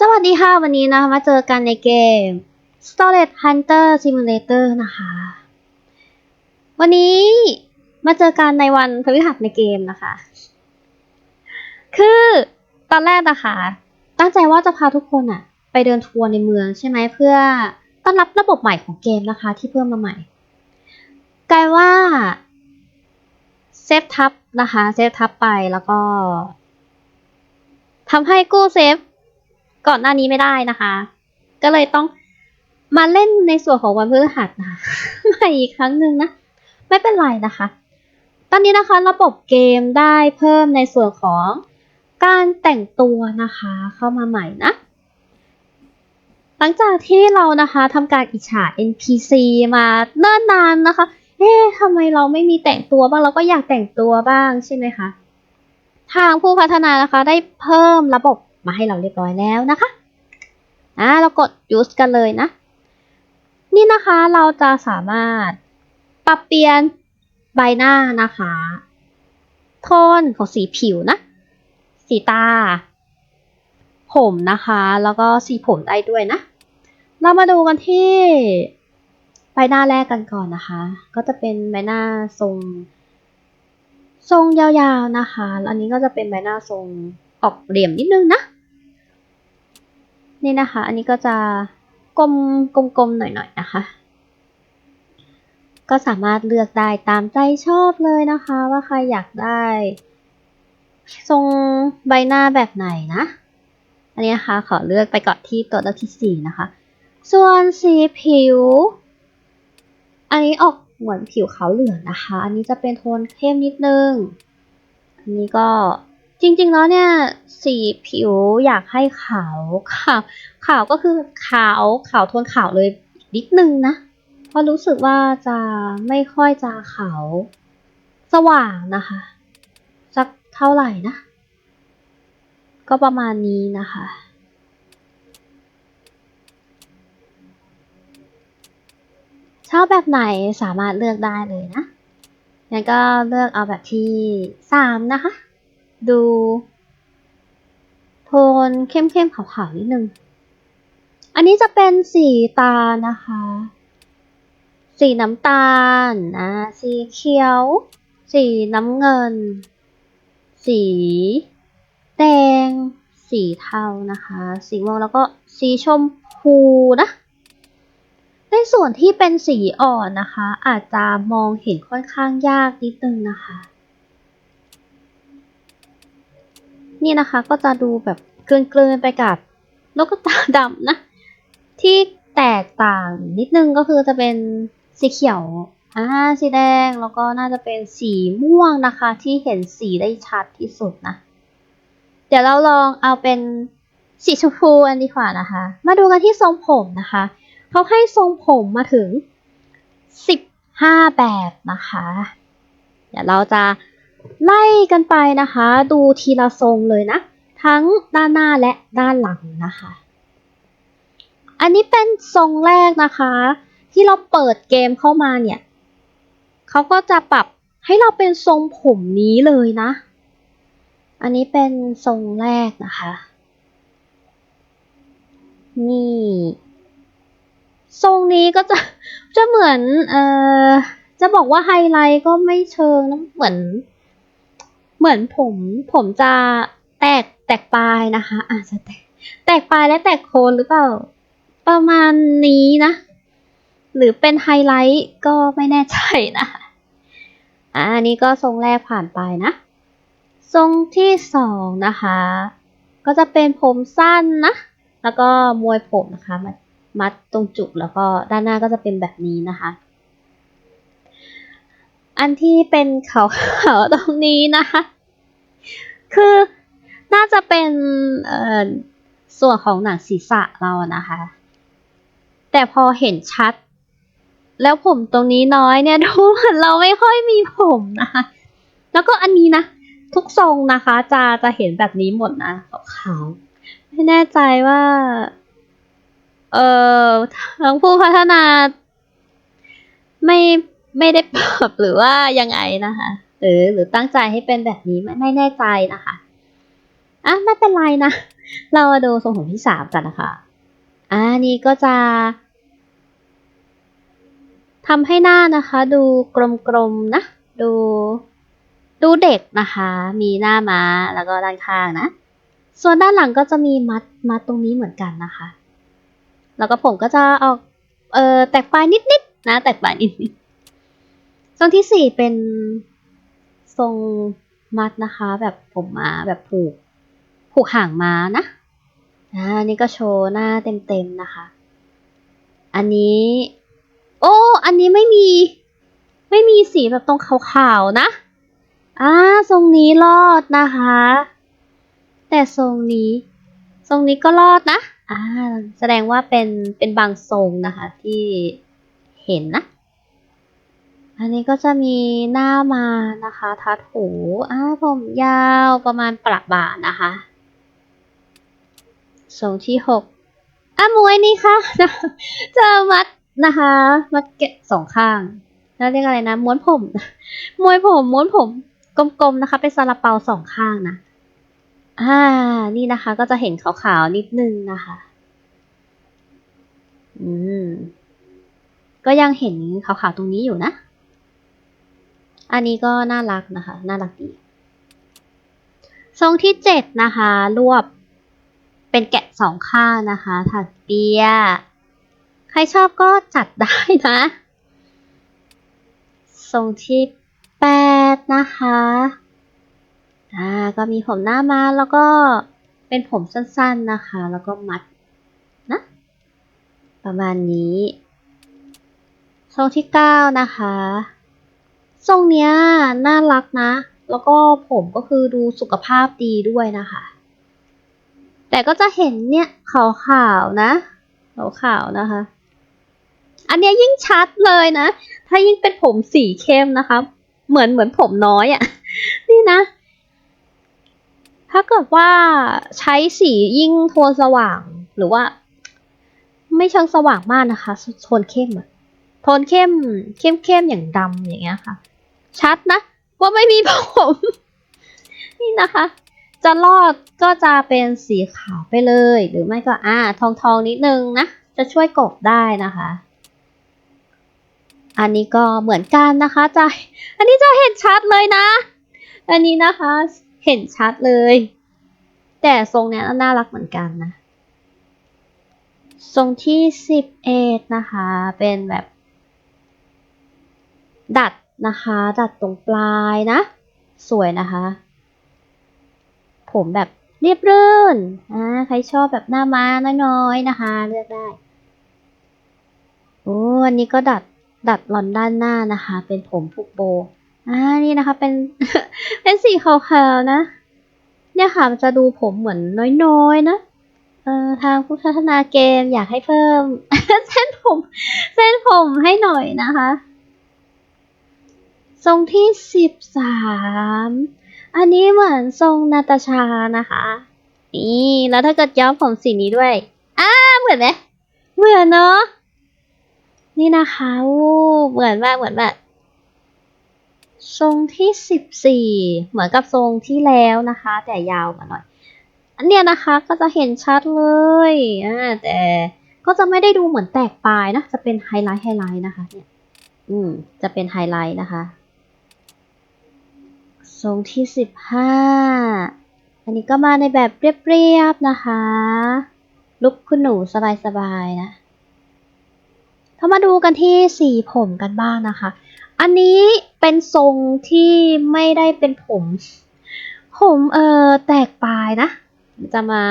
สวัสดีค่ะ วันนี้นะมาเจอกันในเกม Storage Hunter Simulator นะคะ วันนี้มาเจอกันในวันพฤหัสในเกมนะคะ คือตอนแรกนะคะ ตั้งใจว่าจะพาทุกคนอะไปเดินทัวร์ในเมืองใช่ไหมเพื่อต้อนรับระบบใหม่ของเกมนะคะ ที่เพิ่มมาใหม่ กลายว่าเซฟทับนะคะเซฟทับไปแล้วก็ทำให้กู้เซฟ ก่อนหน้านี้ไม่ได้นะคะ ก็เลยต้องมาเล่นในส่วนของวันพฤหัสนะใหม่อีกครั้งหนึ่งนะ ไม่เป็นไรนะคะ ตอนนี้นะคะระบบเกมได้เพิ่มในส่วนของการแต่งตัวนะคะ เข้ามาใหม่นะ หลังจากที่เรานะคะทำการอิจฉา NPC มาเนิ่นนานนะคะ เอ๊ะทำไมเราไม่มีแต่งตัวบ้างเราก็อยากแต่งตัวบ้างใช่ไหมคะ ทางผู้พัฒนานะคะได้เพิ่มระบบ มาให้เราเรียบร้อยแล้วนะคะอ่าเรากด use กันเลยนะ นี่นะคะเราจะสามารถปรับเปลี่ยนใบหน้านะคะ โทนของสีผิวนะ สีตา ผมนะคะ แล้วก็สีผมได้ด้วยนะ เรามาดูกันที่ใบหน้าแรกกันก่อนนะคะ ก็จะเป็นใบหน้าทรง ทรงยาวๆนะคะแล้วอันนี้ก็จะเป็นใบหน้าทรงออกเหลี่ยมนิดนึงนะ นี่นะคะ อันนี้ก็จะกลมกลมๆหน่อยๆนะคะ ก็สามารถเลือกได้ตามใจชอบเลยนะคะ ว่าใครอยากได้ ทรงใบหน้าแบบไหนนะ อันนี้นะคะขอเลือกไปก่อนที่ตัวเลือกที่สี่นะคะ ส่วนสีผิว อันนี้ออกเหมือนผิวขาวเหลืองนะคะ อันนี้จะเป็นโทนเข้มนิดนึง อันนี้ก็ จริงๆแล้วเนี่ยสีผิวอยากให้ขาวขาวขาวก็คือขาวขาวโทนขาวเลยนิดนึงนะ เพราะรู้สึกว่าจะไม่ค่อยจะขาวสว่างนะคะ สักเท่าไหร่นะ ก็ประมาณนี้นะคะชอบแบบไหนสามารถเลือกได้เลยนะงั้นก็เลือกเอาแบบที่สามนะคะ ดูโทนเข้มๆขาวๆนิดนึง อันนี้จะเป็นสีตานะคะ สีน้ำตาลนะสีเขียว สีน้ำเงิน สีแดง สีเทานะคะ สีม่วงแล้วก็สีชมพูนะในส่วนที่เป็นสีอ่อนนะคะ อาจจะมองเห็นค่อนข้างยากนิดนึงนะคะ นี่นะคะก็จะดูแบบเกลื่อนๆไปกับนกกตาดำนะ ที่แตกต่างนิดนึงก็คือจะเป็นสีเขียวอ่าสีแดงแล้วก็น่าจะเป็นสีม่วงนะคะ ที่เห็นสีได้ชัดที่สุดนะ เดี๋ยวเราลองเอาเป็นสีชมพูอันดีกว่านะคะ มาดูกันที่ทรงผมนะคะ เขาให้ทรงผมมาถึง 15 แบบนะคะ เดี๋ยวเราจะ ไล่กันไปนะคะ ดูทีละทรงเลยนะ ทั้งด้านหน้าและด้านหลังนะคะ อันนี้เป็นทรงแรกนะคะ ที่เราเปิดเกมเข้ามาเนี่ยเขาก็จะปรับให้เราเป็นทรงผมนี้เลยนะ อันนี้เป็นทรงแรกนะคะ นี่ ทรงนี้ก็จะจะเหมือน เอ่อ จะบอกว่าไฮไลท์ก็ไม่เชิงนะเหมือน เหมือนผมผมจะแตกแตกปลายนะคะ อาจจะแตกแตกปลายและแตกโคนหรือเปล่า ประมาณนี้นะ หรือเป็นไฮไลท์ก็ไม่แน่ใจนะอ่าอันนี้ก็ทรงแรกผ่านไปนะ ทรงที่สองนะคะ ก็จะเป็นผมสั้นนะ แล้วก็มวยผมนะคะมัดมัดตรงจุกแล้วก็ด้านหน้าก็จะเป็นแบบนี้นะคะ อันที่เป็นเขาเขาๆตรงนี้นะคะ คือน่าจะเป็นเอ่อส่วนของหนังศีรษะเรานะคะ แต่พอเห็นชัด แล้วผมตรงนี้น้อยเนี่ยดูเหมือนเราไม่ค่อยมีผมนะคะ แล้วก็อันนี้นะ ทุกทรงนะคะ จะจะเห็นแบบนี้หมดนะขาวๆไม่แน่ใจว่า เอ่อทางผู้พัฒนา ไม่ไม่ได้ปรับหรือว่ายังไงนะคะ หรือหรือตั้งใจให้เป็นแบบนี้ไม่แน่ใจนะคะอะไม่เป็นไรนะ เรามาดูทรงผมที่สามกันนะคะอ่านี่ก็จะทำให้หน้านะคะ ดูกลมๆนะ ดูดูเด็กนะคะ มีหน้าม้าแล้วก็ด้านข้างนะ ส่วนด้านหลังก็จะมีมัดมัดตรงนี้เหมือนกันนะคะ แล้วก็ผมก็จะออกเออแตกปลายนิดๆนะ แตกปลายนิดๆทรงที่สี่เป็น ทรงมัดนะคะ แบบผมมาแบบผูก ผูกห่างม้านะอ่านี่ก็โชว์หน้าเต็มๆนะคะ อันนี้ โอ้ อันนี้ไม่มี ไม่มีสีแบบตรงขาวๆนะอ่าทรงนี้รอดนะคะ แต่ทรงนี้ ทรงนี้ก็รอดนะอ่าแสดงว่าเป็นเป็นบางทรงนะคะที่เห็นนะ อันนี้ก็จะมีหน้ามานะคะ ทัดหูอ่าผมยาวประมาณประบานะคะทรงที่หกอะมวยนี่ค่ะจะมัดนะคะ มัดเกะสองข้างแล้วเรียกอะไรนะม้วนผมมวยผมม้วนผมกลมๆนะคะ เป็นซาลาเปาสองข้างนะอ่า นี่นะคะ ก็จะเห็นขาวๆนิดนึงนะคะ อืม ก็ยังเห็นขาวๆตรงนี้อยู่นะ อันนี้ก็น่ารักนะคะ น่ารักดี ทรงที่เจ็ดนะคะ รวบเป็นแกะสองข้างนะคะ ถักเปีย ใครชอบก็จัดได้นะ ทรงที่แปดนะคะ อ่า ก็มีผมหน้ามาแล้วก็เป็นผมสั้นๆนะคะ แล้วก็มัดนะ ประมาณนี้ ทรงที่เก้านะคะ ทรงเนี้ยน่ารักนะ แล้วก็ผมก็คือดูสุขภาพดีด้วยนะคะ แต่ก็จะเห็นเนี่ยขาวๆนะขาวๆนะคะ อันนี้ยยิ่งชัดเลยนะ ถ้ายิ่งเป็นผมสีเข้มนะคะ เหมือนเหมือนผมน้อยอะ่ะ นี่นะ ถ้าเกิดว่าใช้สียิ่งโทนสว่างหรือว่า ไม่เชิงสว่างมากนะคะ โทนเข้มอะโทนเข้มเข้มเข้มอย่างดำอย่างเงี้ยค่ะ ชัดนะ ว่าไม่มีผม นี่นะคะ จะรอดก็จะเป็นสีขาวไปเลย หรือไม่ก็อ่าทองทองนิดนึงนะ จะช่วยกบได้นะคะ อันนี้ก็เหมือนกันนะคะจะ อันนี้จะเห็นชัดเลยนะ อันนี้นะคะเห็นชัดเลย แต่ทรงเนี้ยน่ารักเหมือนกันนะทรงที่สิบเอ็ดนะคะ เป็นแบบ ดัด นะคะ ดัดตรงปลายนะ สวยนะคะ ผมแบบเรียบรื่นอ่าใครชอบแบบหน้าม้าน้อยๆนะคะ เลือกได้โอ้อันนี้ก็ดัดดัดหลอนด้านหน้านะคะ เป็นผมผูกโบอ่านี่นะคะเป็นเป็นสีขาวๆนะ เนี่ยค่ะมันจะดูผมเหมือนน้อยๆนะเอ่อทางผู้พัฒนาเกมอยากให้เพิ่ม เส้นผม เส้นผมให้หน่อยนะคะ ทรงที่สิบสามอันนี้เหมือนทรงนาตาชานะคะ นี่แล้วถ้าเกิดย้อมผมสีนี้ด้วยอ้าเหมือนไหมเหมือนเนาะนี่นะคะเหมือนมากเหมือนมากทรงที่สิบสี่เหมือนกับทรงที่แล้วนะคะ แต่ยาวกว่าหน่อย อันเนี้ยนะคะก็จะเห็นชัดเลยอ่าแต่ก็จะไม่ได้ดูเหมือนแตกปลายนะ จะเป็นไฮไลท์ไฮไลท์นะคะเนี่ย อืม จะเป็นไฮไลท์นะคะ ทรงที่สิบห้าอันนี้ก็มาในแบบเรียบๆนะคะ ลุกคุณหนูสบายๆนะเรามาดูกันที่สีผมกันบ้างนะคะ อันนี้เป็นทรงที่ไม่ได้เป็นผม ผมเออแตกปลายนะ จะมา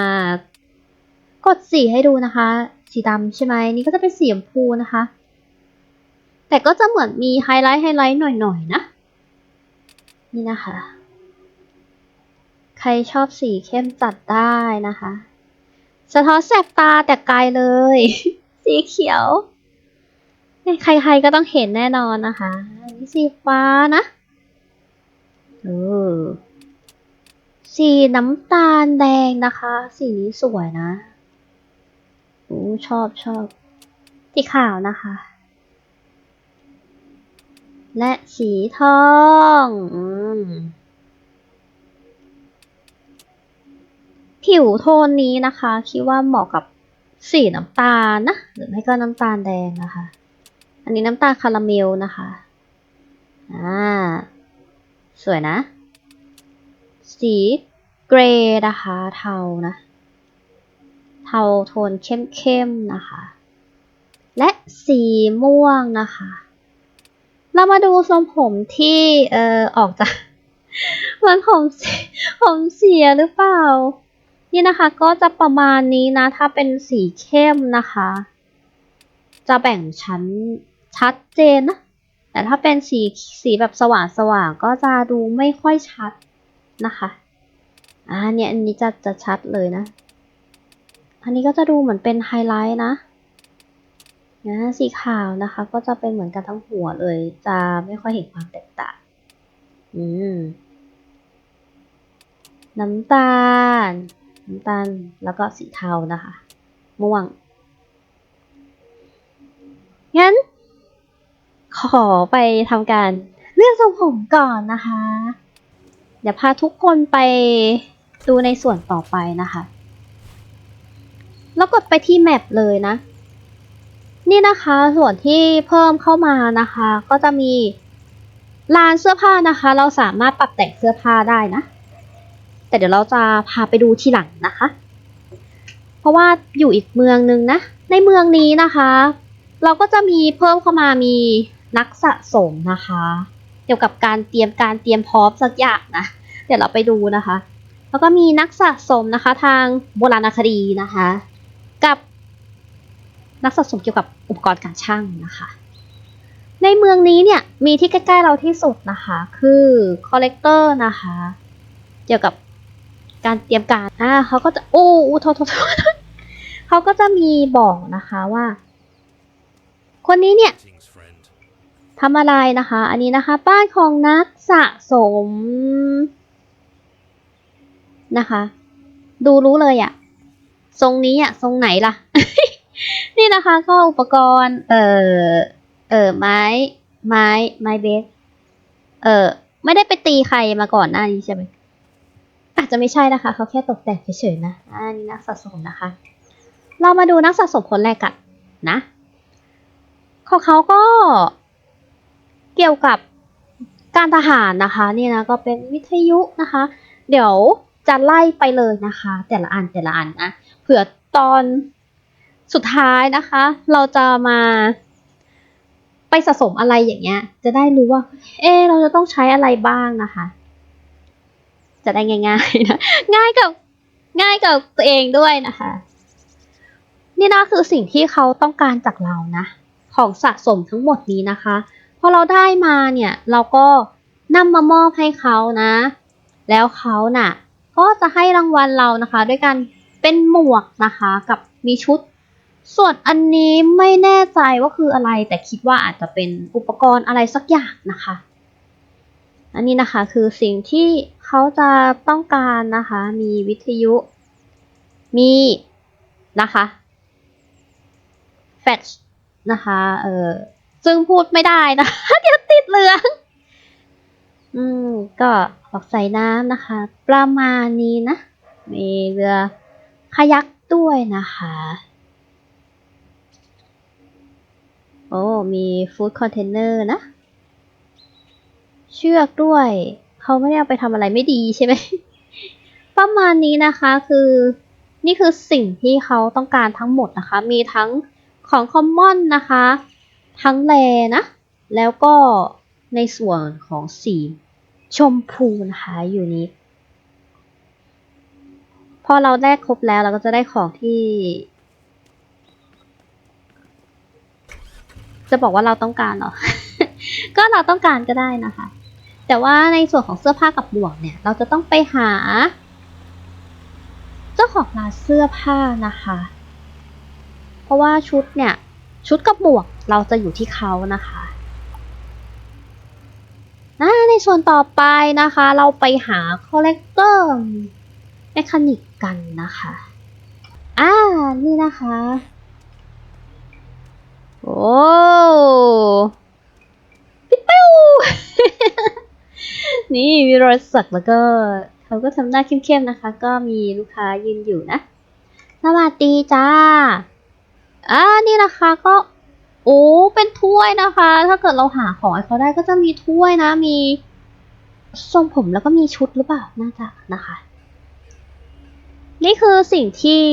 กดสีให้ดูนะคะ สีดำใช่ไหมนี่ก็จะเป็นสีชมพูนะคะ แต่ก็จะเหมือนมีไฮไลท์ไฮไลท์หน่อยๆนะ นี่นะคะ ใครชอบสีเข้มจัดได้นะคะ สะท้อนแสบตาแต่ไกลเลย สีเขียว ใครๆก็ต้องเห็นแน่นอนนะคะอันนี้สีฟ้านะเออสีน้ำตาลแดงนะคะ สีนี้สวยนะโอ้ชอบชอบสีขาวนะคะ และสีทองอผิวโทนนี้นะคะ คิดว่าเหมาะกับสีน้ำตาลนะ หรือไม่ก็น้ำตาลแดงนะคะ อันนี้น้ำตาลคาราเมลนะคะ อ่า สวยนะ สีเกรย์นะคะ เทานะ เทาโทนเข้มๆนะคะ และสีม่วงนะคะ เรามาดูทรงผมที่เอ่อออกจากมือนผมสีผมเสียหรือเปล่า นี่นะคะก็จะประมาณนี้นะ ถ้าเป็นสีเข้มนะคะ จะแบ่งชั้นชัดเจนนะ แต่ถ้าเป็นสีสีแบบสว่างสว่างๆก็จะดูไม่ค่อยชัดนะคะอ่าเนี่ยอันนี้จะจะชัดเลยนะ อันนี้ก็จะดูเหมือนเป็นไฮไลท์นะ นะสีขาวนะคะ ก็จะเป็นเหมือนกันทั้งหัวเลย จะไม่ค่อยเห็นความแตกต่าง อืม น้ำตาล น้ำตาล แล้วก็สีเทานะคะ ม่วง งั้น ขอไปทำการเลือกทรงผมก่อนนะคะ เดี๋ยวพาทุกคนไปดูในส่วนต่อไปนะคะ แล้วกดไปที่แมปเลยนะ นี่นะคะส่วนที่เพิ่มเข้ามานะคะ ก็จะมีลานเสื้อผ้านะคะ เราสามารถปรับแต่งเสื้อผ้าได้นะ แต่เดี๋ยวเราจะพาไปดูทีหลังนะคะ เพราะว่าอยู่อีกเมืองนึงนะ ในเมืองนี้นะคะ เราก็จะมีเพิ่มเข้ามามีนักสะสมนะคะ เกี่ยวกับการเตรียมการเตรียมพร้อมสักอย่างนะเดี๋ยวเราไปดูนะคะ แล้วก็มีนักสะสมนะคะทางโบราณคดีนะคะ กับ นักสะสมเกี่ยวกับอุปกรณ์การช่างนะคะ ในเมืองนี้เนี่ยมีที่ใกล้ๆเราที่สุดนะคะ คือคอลเลกเตอร์นะคะ เกี่ยวกับการเตรียมการอ่าเขาก็จะโอ้โทษโทษเขาก็จะมีบอกนะคะว่า คนนี้เนี่ยทำอะไรนะคะ อันนี้นะคะบ้านของนักสะสมนะคะ ดูรู้เลยอะทรงนี้อะทรงไหนล่ะ นี่นะคะก็อุปกรณ์ เอ่อ เอ่อไม้ ไม้ ไม้เบส เอ่อ ไม่ได้ไปตีใครมาก่อนหน้านี้ใช่ไหมอาจจะไม่ใช่นะคะ เขาแค่ตกแต่งเฉยๆนะอันนี้นักสะสมนะคะ เรามาดูนักสะสมคนแรกกันนะ ของเขาก็เกี่ยวกับการทหารนะคะนี่นะก็เป็นวิทยุนะคะ เดี๋ยวจะไล่ไปเลยนะคะ แต่ละอันแต่ละอันนะเผื่อตอน สุดท้ายนะคะ เราจะมาไปสะสมอะไรอย่างเงี้ย จะได้รู้ว่า เออเราจะต้องใช้อะไรบ้างนะคะ จะได้ง่ายๆนะง่ายกับง่ายกับตัวเองด้วยนะคะ นี่นะคือสิ่งที่เขาต้องการจากเรานะ ของสะสมทั้งหมดนี้นะคะพอเราได้มาเนี่ย เราก็นำมามอบให้เขานะ แล้วเขาน่ะก็จะให้รางวัลเรานะคะ ด้วยการเป็นหมวกนะคะ กับมีชุด ส่วนอันนี้ไม่แน่ใจว่าคืออะไร แต่คิดว่าอาจจะเป็นอุปกรณ์อะไรสักอย่างนะคะ อันนี้นะคะคือสิ่งที่เขาจะต้องการนะคะ มีวิทยุ มีนะคะแฟชนะคะเออซึ่งพูดไม่ได้นะเดี๋ยวติดเหลือง อืม ก็ออกใส่น้ำนะคะ ประมาณนี้นะ มีเรือคายักด้วยนะคะ โอ้ มีฟู้ดคอนเทนเนอร์นะ เชือกด้วย เขาไม่ได้เอาไปทำอะไรไม่ดีใช่ไหม ประมาณนี้นะคะคือ นี่คือสิ่งที่เขาต้องการทั้งหมดนะคะ มีทั้งของคอมมอนนะคะ ทั้งแลนะ แล้วก็ในส่วนของสีชมพูนะคะอยู่นี้ พอเราได้ครบแล้วเราก็จะได้ของที่ จะบอกว่าเราต้องการหรอ ก็เราต้องการก็ได้นะคะ แต่ว่าในส่วนของเสื้อผ้ากับบ่วงเนี่ย เราจะต้องไปหา เจ้าของร้านเสื้อผ้านะคะ เพราะว่าชุดเนี่ย ชุดกับหมวกเราจะอยู่ที่เขานะคะอ่าในส่วนต่อไปนะคะ เราไปหาคอลเลกเตอร์แมคานิกกันนะคะ อ่า นี่นะคะ โอ้ปิ๊บปิ้วนี่มีรอยสักแล้วก็เขาก็ทำหน้าเข้มๆนะคะ ก็มีลูกค้ายืนอยู่นะ สวัสดีจ้าอ่านี่นะคะก็โอ้เป็นถ้วยนะคะ ถ้าเกิดเราหาของให้เขาได้ก็จะมีถ้วยนะ มีทรงผมแล้วก็มีชุดหรือเปล่าน่าจะนะคะ นี่คือสิ่งที่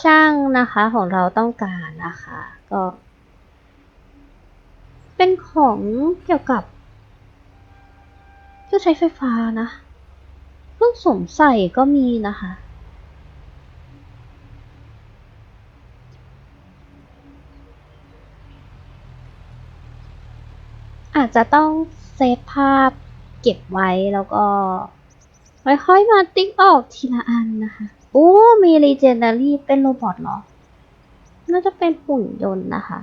ช่างนะคะของเราต้องการนะคะ ก็ เป็นของเกี่ยวกับเครื่องใช้ไฟฟ้านะเครื่องสวมใส่ก็มีนะคะ อาจจะต้องเซฟภาพเก็บไว้แล้วก็ค่อยๆมาติ๊กออกทีละอันนะคะ โอ้ มี Legendary เป็นโรบอทเหรอ น่าจะเป็นหุ่นยนต์นะคะ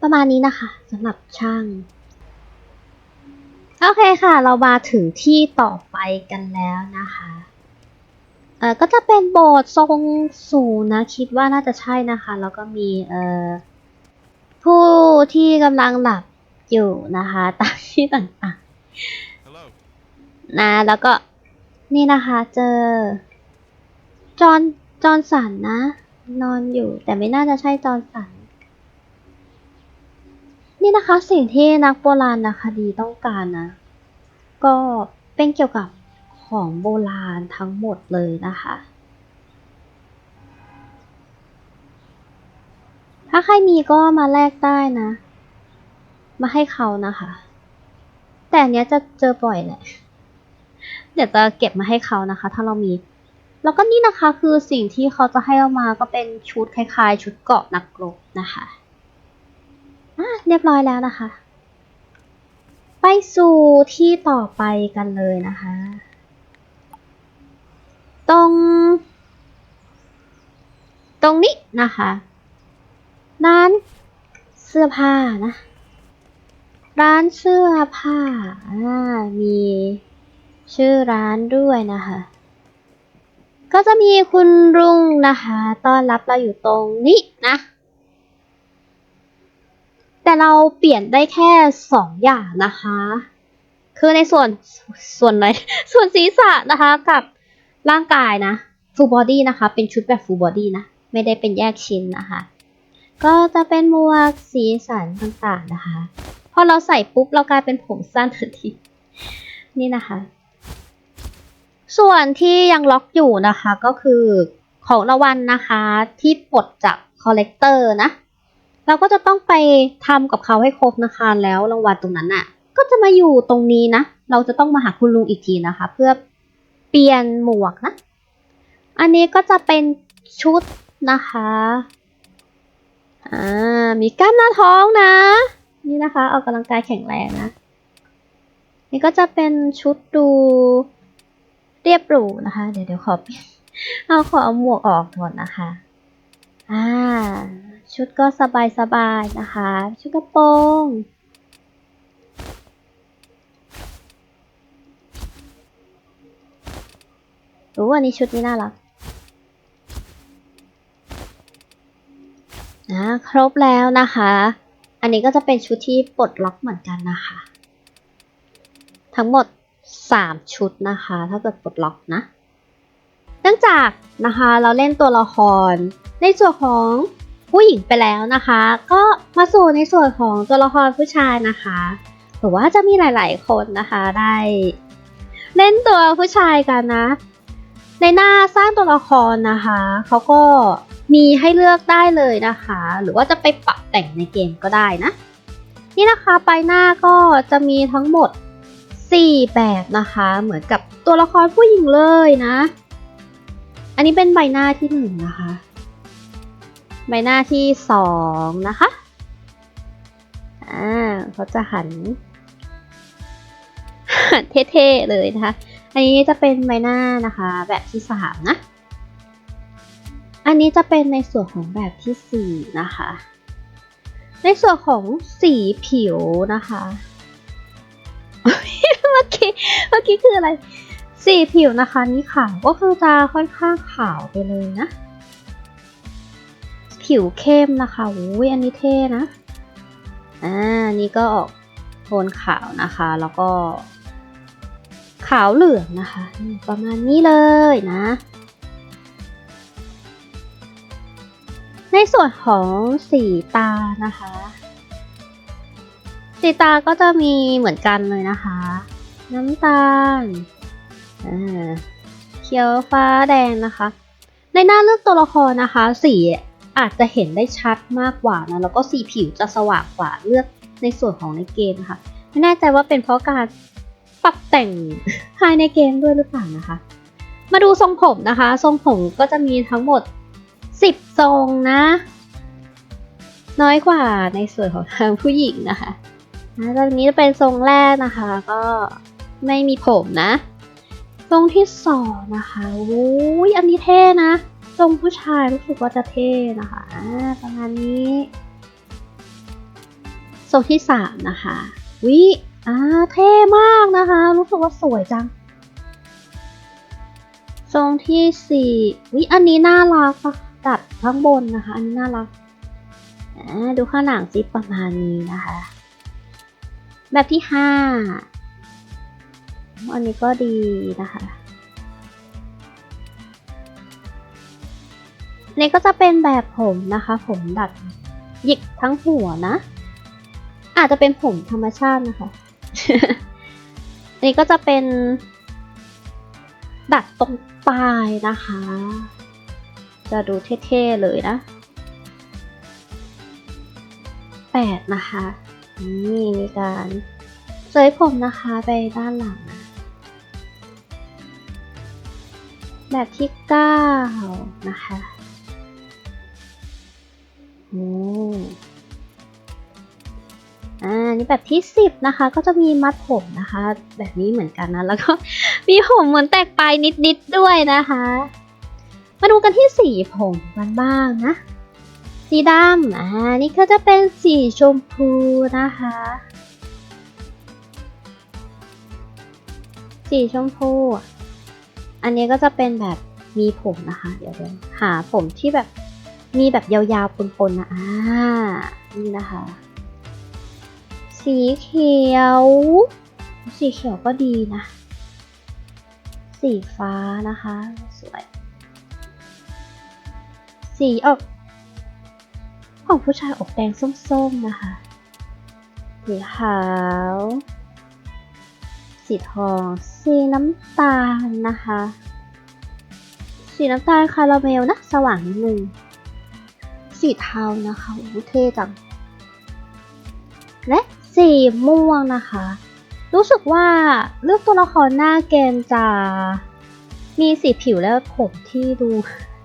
ประมาณนี้นะคะสำหรับช่าง โอเคค่ะ เรามาถึงที่ต่อไปกันแล้วนะคะเอ่อก็จะเป็นโบสถ์ทรงสูงนะ คิดว่าน่าจะใช่นะคะ แล้วก็มีเอ่อผู้ที่กำลังหลับอยู่นะคะตามที่ต่าง Hello. ๆนะแล้วก็นี่นะคะเจอจอห์น จอห์นสันนะ นอนอยู่แต่ไม่น่าจะใช่จอห์นสัน นี่นะคะสิ่งที่นักโบราณนะคดีต้องการนะ ก็เป็นเกี่ยวกับของโบราณทั้งหมดเลยนะคะ ถ้าใครมีก็มาแลกได้นะ มาให้เขานะคะ แต่อันเนี้ยจะเจอบ่อยแหละ เดี๋ยวจะเก็บมาให้เขานะคะ ถ้าเรามี แล้วก็นี่นะคะคือสิ่งที่เขาจะให้เรามาก็เป็นชุดคล้ายๆ ชุดเกาะนักรบนะคะอะเรียบร้อยแล้วนะคะ ไปสู่ที่ต่อไปกันเลยนะคะ ตรง ตรงนี้นะคะร้านเสื้อผ้านะ ร้านเสื้อผ้าอ่ามีชื่อร้านด้วยนะคะ ก็จะมีคุณลุงนะคะต้อนรับเราอยู่ตรงนี้นะ แต่เราเปลี่ยนได้แค่สองอย่างนะคะ คือในส่วนส่วนไหนส่วนศีรษะนะคะกับร่างกายนะ full body นะคะ เป็นชุดแบบ full body นะ ไม่ได้เป็นแยกชิ้นนะคะ ก็จะเป็นมวกสีสันต่างๆนะคะ พอเราใส่ปุ๊บเรากลายเป็นผมสั้นทันที นี่นะคะ ส่วนที่ยังล็อกอยู่นะคะก็คือของรางวัลนะคะที่ปลดจากคอลเลกเตอร์นะ เราก็จะต้องไปทำกับเขาให้ครบนะคะ แล้วรางวัลตรงนั้นน่ะ ก็จะมาอยู่ตรงนี้นะ เราจะต้องมาหาคุณลุงอีกทีนะคะ เพื่อเปลี่ยนหมวกนะ อันนี้ก็จะเป็นชุดนะคะอ่ามีกล้ามหน้าท้องนะ นี่นะคะออกกำลังกายแข็งแรงนะ นี่ก็จะเป็นชุดดู เรียบหรูนะคะ เดี๋ยวเดี๋ยวขอเอาขอเอาหมวกออกก่อนนะคะอ่าชุดก็สบายสบายๆนะคะ ชุดกระโปรงรู้อันนี้ชุดนี้น่ารักอ่าครบแล้วนะคะ อันนี้ก็จะเป็นชุดที่ปลดล็อกเหมือนกันนะคะ ทั้งหมด 3 ชุดนะคะ ถ้าเกิดปลดล็อกนะ เนื่องจากนะคะเราเล่นตัวละคร ในส่วนของผู้หญิงไปแล้วนะคะ ก็มาสู่ในส่วนของตัวละครผู้ชายนะคะหรือว่าจะมีหลาย ๆ คนนะคะได้ เล่นตัวผู้ชายกันนะ ในหน้าสร้างตัวละครนะคะเขาก็มีให้เลือกได้เลยนะคะ หรือว่าจะไปปรับแต่งในเกมก็ได้นะ นี่นะคะไปหน้าก็จะมีทั้งหมด 4 แบบนะคะ เหมือนกับตัวละครผู้หญิงเลยนะ อันนี้เป็นใบหน้าที่หนึ่งนะคะ ใบหน้าที่สองนะคะ อ่าเขาจะหันหันเท่ๆเลยนะคะ อันนี้จะเป็นใบหน้านะคะ แบบที่สามนะ อันนี้จะเป็นในส่วนของแบบที่สี่นะคะ ในส่วนของสีผิวนะคะ เมื่อกี้เมื่อกี้คืออะไร สีผิวนะคะนี่ขาวก็คือจะค่อนข้างขาวไปเลยนะ ผิวเข้มนะคะอุ้ยอันนี้เท่นะ อ่า นี่ก็ออกโทนขาวนะคะ แล้วก็ ขาวเหลืองนะคะประมาณนี้เลยนะในส่วนของสีตานะคะ สีตาก็จะมีเหมือนกันเลยนะคะ น้ำตาลเขียวฟ้าแดงนะคะ ในหน้าเลือกตัวละครนะคะ สีอาจจะเห็นได้ชัดมากกว่านะแล้วก็สีผิวจะสว่างกว่าเลือกในส่วนของในเกมค่ะ ไม่แน่ใจว่าเป็นเพราะการปรับแต่งภายในเกมด้วยหรือเปล่านะคะ มาดูทรงผมนะคะ ทรงผมก็จะมีทั้งหมด 10 ทรงนะ น้อยกว่าในส่วนของทางผู้หญิงนะคะ นะตอนนี้จะเป็นทรงแรกนะคะ ก็ไม่มีผมนะ ทรงที่สองนะคะอุ้ยอันนี้เท่นะ ทรงผู้ชายรู้สึกว่าจะเท่นะคะอ่าประมาณนี้ ทรงที่สามนะคะวิอ่าเท่มากนะคะ รู้สึกว่าสวยจัง ทรงที่สี่วิอันนี้น่ารักอะตัดข้างบนนะคะ อันนี้น่ารักอ่าดูข้างหลังซิประมาณนี้นะคะ แบบที่ห้าอันนี้ก็ดีนะคะอันนี้ก็จะเป็นแบบผมนะคะ ผมดัดหยิกทั้งหัวนะ อาจจะเป็นผมธรรมชาตินะคะอันนี้ก็จะเป็นดัดตรงปลายนะคะ จะดูเท่ๆเลยนะแปดนะคะ มีการเสยผมนะคะไปด้านหลัง แบบที่เก้านะคะโอ้อ่านี่แบบที่สิบนะคะ ก็จะมีมัดผมนะคะ แบบนี้เหมือนกันนะ แล้วก็มีผมเหมือนแตกปลายนิดๆด้วยนะคะ มาดูกันที่สีผมกันบ้างนะ สีดำอ่านี่ก็จะเป็นสีชมพูนะคะ สีชมพู อันนี้ก็จะเป็นแบบมีผมนะคะ เดี๋ยวเดี๋ยวหาผมที่แบบมีแบบยาวๆปนๆนะอ่านี่นะคะ สีเขียว สีเขียวก็ดีนะ สีฟ้านะคะ สวย สีออก ของผู้ชายอกแดงส้มๆนะคะ สีขาว สีทอง สีน้ำตาลนะคะ สีน้ำตาลคาราเมลนะสว่างนิดนึง สีเทานะคะโอ้โหเท่จัง และสีม่วงนะคะ รู้สึกว่าเลือกตัวละครหน้าเกมจะมีสีผิวและผมที่ดู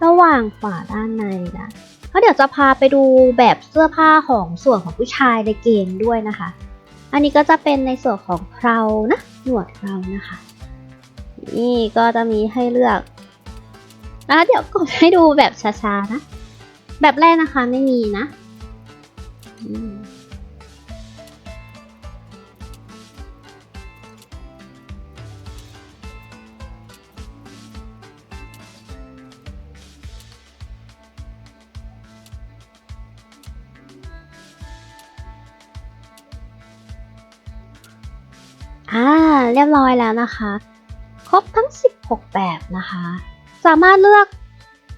ระหว่างขวาด้านในนะ ราะเดี๋ยวจะพาไปดูแบบเสื้อผ้าของส่วนของผู้ชายในเกมด้วยนะคะ อันนี้ก็จะเป็นในส่วนของเพลานะหนวดเรานะคะ นี่ก็จะมีให้เลือกแล้วเดี๋ยวกดให้ดูแบบช้าๆนะ แบบแรกนะคะไม่มีนะ เรียบร้อยแล้วนะคะ ครบทั้ง 16 แบบนะคะ สามารถเลือก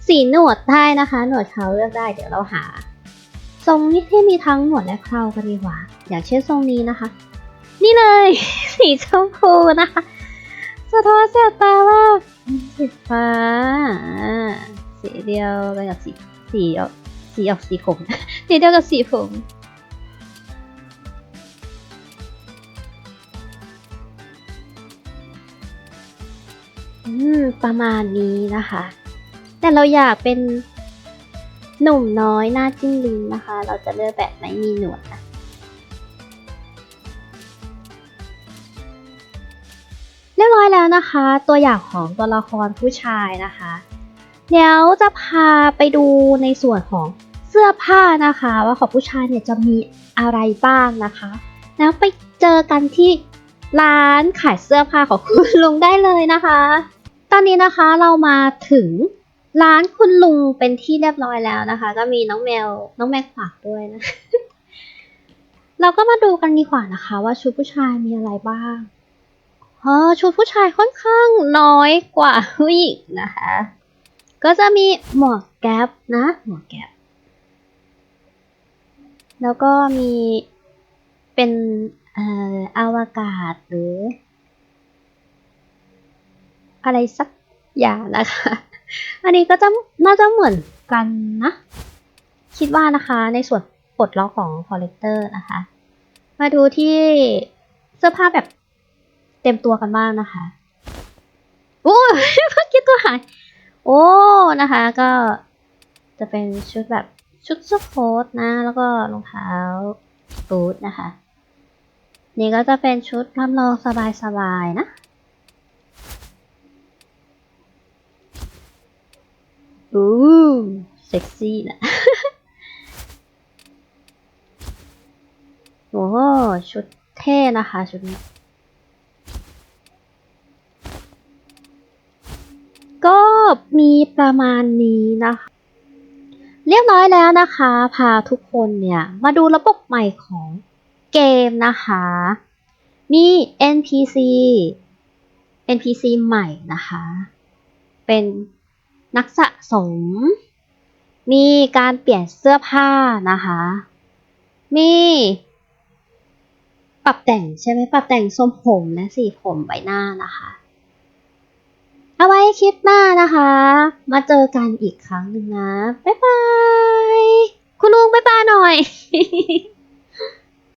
สีหนวดได้นะคะ หนวดเขาเลือกได้เดี๋ยวเราหา ทรงนี้ที่มีทั้งหนวดและเครากันดีกว่า อย่างเช่นทรงนี้นะคะ นี่เลย สีชมพูนะคะสะท้อนแสบตามากสีฟ้าอ่าสีเดียวกันกับสีสีออกสีออกสีผมสีเดียวกับสีผม อืม ประมาณนี้นะคะ แต่เราอยากเป็นหนุ่มน้อยหน้าจิ้งลิงนะคะ เราจะเลือกแบบไม่มีหนวดนะเรียบร้อยแล้วนะคะ ตัวอย่างของตัวละครผู้ชายนะคะ เดี๋ยวจะพาไปดูในส่วนของเสื้อผ้านะคะ ว่าของผู้ชายเนี่ยจะมีอะไรบ้างนะคะ แล้วไปเจอกันที่ ร้านขายเสื้อผ้าของคุณลุงได้เลยนะคะ ตอนนี้นะคะเรามาถึงร้านคุณลุงเป็นที่เรียบร้อยแล้วนะคะ ก็มีน้องแมวน้องแมวฝากด้วยนะ เราก็มาดูกันดีกว่านะคะ ว่าชุดผู้ชายมีอะไรบ้างอ๋อชุดผู้ชายค่อนข้างน้อยกว่าผู้หญิงนะคะ ก็จะมีหมวกแก๊ปนะ หมวกแก๊ปแล้วก็มีเป็น อ่ออวกาศหรือ อะไรสักอย่างนะคะ อันนี้ก็จะน่าจะเหมือนกันนะ คิดว่านะคะในส่วนปลดล็อกของคอลเลกเตอร์นะคะ มาดูที่เสื้อผ้าแบบเต็มตัวกันบ้างนะคะ โอ้ยเมื่อกี้ตัวหาย โอ้ นะคะก็จะเป็นชุดแบบชุดเสื้อโค้ทนะ แล้วก็รองเท้าบูทนะคะ นี่ก็จะเป็นชุดทำลองสบายๆนะอู้เซ็กซี่นะ โอ้ชุดเท่นะคะชุดนี้ ก็มีประมาณนี้นะคะ เรียบร้อยแล้วนะคะ พาทุกคนเนี่ย มาดูระบบใหม่ของ เกมนะคะ มี NPC NPC ใหม่นะคะ เป็นนักสะสม มีการเปลี่ยนเสื้อผ้านะคะ มีปรับแต่งใช่ไหมปรับแต่งทรงผมและสีผมใบหน้านะคะ เอาไว้คลิปหน้านะคะ มาเจอกันอีกครั้งหนึ่งนะ บ๊ายบาย คุณลุงบ๊ายบายหน่อย